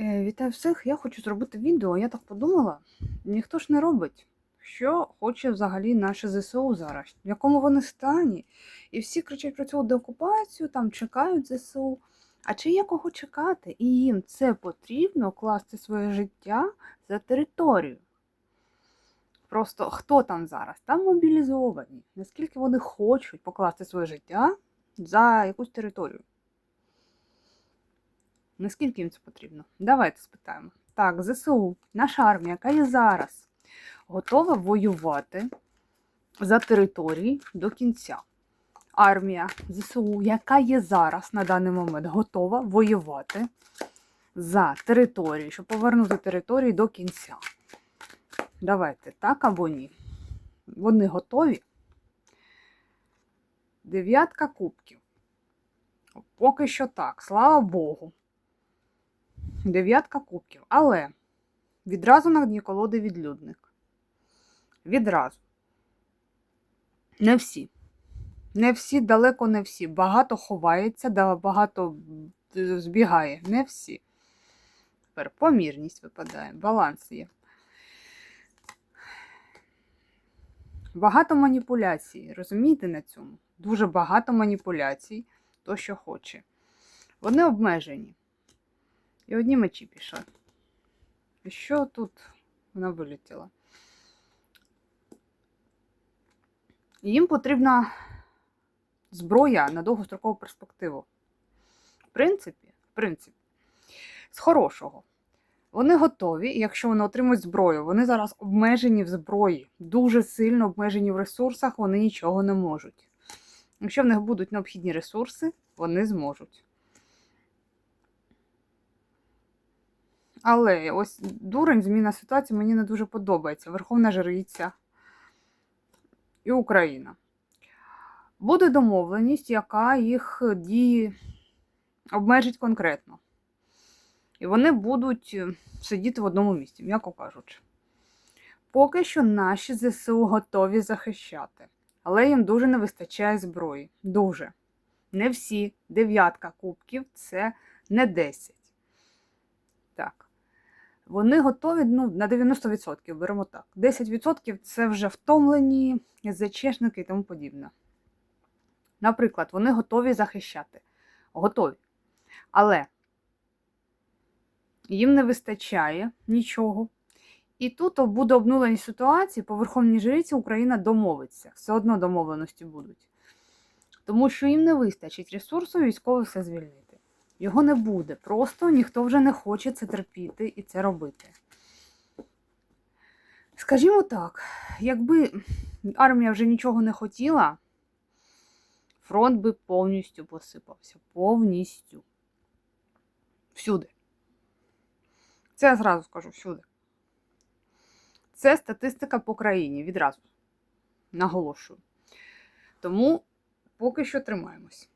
Е, Вітаю всіх! Я хочу зробити відео. Я так подумала, ніхто ж не робить. Що хоче взагалі наше ЗСУ зараз, в якому вони стані. І всі кричать про цю деокупацію, там чекають ЗСУ. А чи є кого чекати? І їм це потрібно класти своє життя за територію. Просто хто там зараз? Там мобілізовані. Наскільки вони хочуть покласти своє життя за якусь територію? Наскільки їм це потрібно? Давайте спитаємо. Так, ЗСУ, наша армія, яка є зараз, готова воювати за території до кінця. Армія ЗСУ, яка є зараз на даний момент, готова воювати за території, щоб повернути території до кінця. Давайте, так або ні. Вони готові. Дев'ятка кубків. Поки що так, слава Богу. Дев'ятка кубків. Але відразу на дні колоди відлюдник. Відразу. Не всі. Не всі, далеко не всі. Багато ховається, багато збігає. Не всі. Тепер помірність випадає, баланс є. Багато маніпуляцій. Розумієте на цьому? Дуже багато маніпуляцій, то, що хоче. Вони обмежені. І одні мечі пішли. І що тут вона вилетіла? Їм потрібна зброя на довгострокову перспективу. В принципі, в принципі, з хорошого. Вони готові, якщо вони отримують зброю, вони зараз обмежені в зброї, дуже сильно обмежені в ресурсах, вони нічого не можуть. Якщо в них будуть необхідні ресурси, вони зможуть. Але ось дурень, зміна ситуації мені не дуже подобається. Верховна Жриця і Україна. Буде домовленість, яка їх дії обмежить конкретно. І вони будуть е, сидіти в одному місці, м'яко кажучи. Поки що наші ЗСУ готові захищати, але їм дуже не вистачає зброї. Дуже. Не всі. Дев'ятка кубків це не 10. Так. Вони готові ну, на 90%, беремо так. 10% це вже втомлені, зачешники і тому подібне. Наприклад, вони готові захищати. Готові. Але їм не вистачає нічого. І тут буде обнулені ситуації, по Верховній Жриці Україна домовиться. Все одно домовленості будуть. Тому що їм не вистачить ресурсу військово все звільнити. Його не буде. Просто ніхто вже не хоче це терпіти і це робити. Скажімо так, якби армія вже нічого не хотіла, фронт би повністю посипався. Повністю. Всюди. Це я зразу скажу всюди. Це статистика по країні відразу. Наголошую. Тому поки що тримаємось.